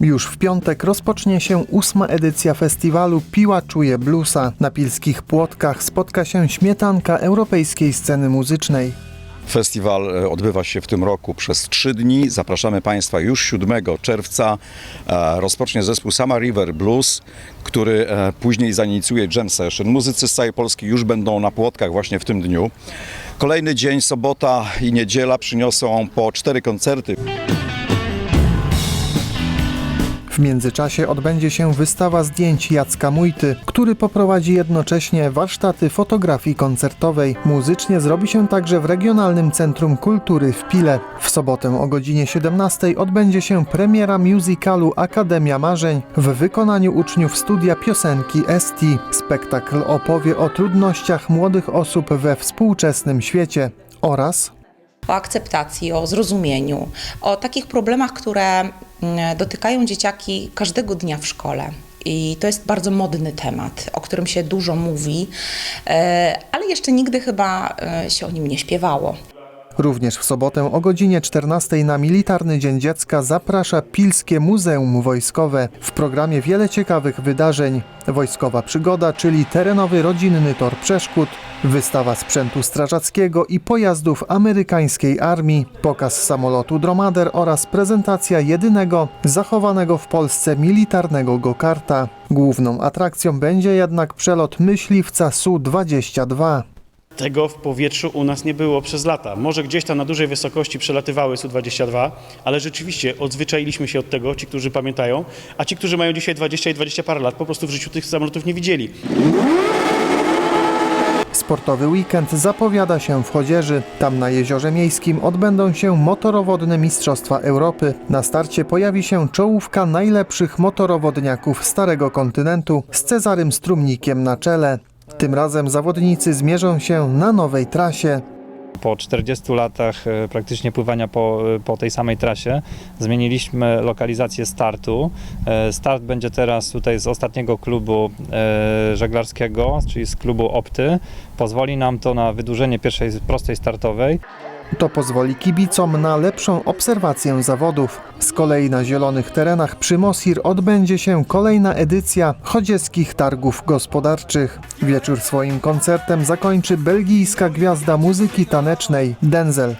Już w piątek rozpocznie się ósma edycja festiwalu Piła Czuje Bluesa. Na pilskich płotkach spotka się śmietanka europejskiej sceny muzycznej. Festiwal e, odbywa się w tym roku przez trzy dni. Zapraszamy Państwa już 7 czerwca. E, Rozpocznie zespół Sama River Blues, który e, później zainicjuje jam session. Muzycy z całej Polski już będą na płotkach właśnie w tym dniu. Kolejny dzień, sobota i niedziela przyniosą po cztery koncerty. W międzyczasie odbędzie się wystawa zdjęć Jacka Mujty, który poprowadzi jednocześnie warsztaty fotografii koncertowej. Muzycznie zrobi się także w Regionalnym Centrum Kultury w Pile. W sobotę o godzinie 17 odbędzie się premiera musicalu Akademia Marzeń w wykonaniu uczniów studia piosenki ST. Spektakl opowie o trudnościach młodych osób we współczesnym świecie oraz o akceptacji, o zrozumieniu, o takich problemach, które mm, dotykają dzieciaki każdego dnia w szkole. I to jest bardzo modny temat, o którym się dużo mówi, e, ale jeszcze nigdy chyba e, się o nim nie śpiewało. Również w sobotę o godzinie 14 na Militarny Dzień Dziecka zaprasza Pilskie Muzeum Wojskowe. W programie wiele ciekawych wydarzeń. Wojskowa przygoda, czyli terenowy rodzinny tor przeszkód, wystawa sprzętu strażackiego i pojazdów amerykańskiej armii, pokaz samolotu Dromader oraz prezentacja jedynego zachowanego w Polsce militarnego go-karta. Główną atrakcją będzie jednak przelot myśliwca Su-22. Tego w powietrzu u nas nie było przez lata. Może gdzieś tam na dużej wysokości przelatywały Su-22, ale rzeczywiście odzwyczailiśmy się od tego, ci, którzy pamiętają, a ci, którzy mają dzisiaj 20 i 20 parę lat, po prostu w życiu tych samolotów nie widzieli. Sportowy weekend zapowiada się w Chodzieży. Tam na Jeziorze Miejskim odbędą się motorowodne Mistrzostwa Europy. Na starcie pojawi się czołówka najlepszych motorowodniaków Starego Kontynentu z Cezarym Strumnikiem na czele. Tym razem zawodnicy zmierzą się na nowej trasie. Po 40 latach e, praktycznie pływania po, po tej samej trasie zmieniliśmy lokalizację startu. E, Start będzie teraz tutaj z ostatniego klubu e, żeglarskiego, czyli z klubu Opty. Pozwoli nam to na wydłużenie pierwszej prostej startowej. To pozwoli kibicom na lepszą obserwację zawodów. Z kolei na zielonych terenach przy Mosir odbędzie się kolejna edycja chodzieckich targów gospodarczych. Wieczór swoim koncertem zakończy belgijska gwiazda muzyki tanecznej Denzel.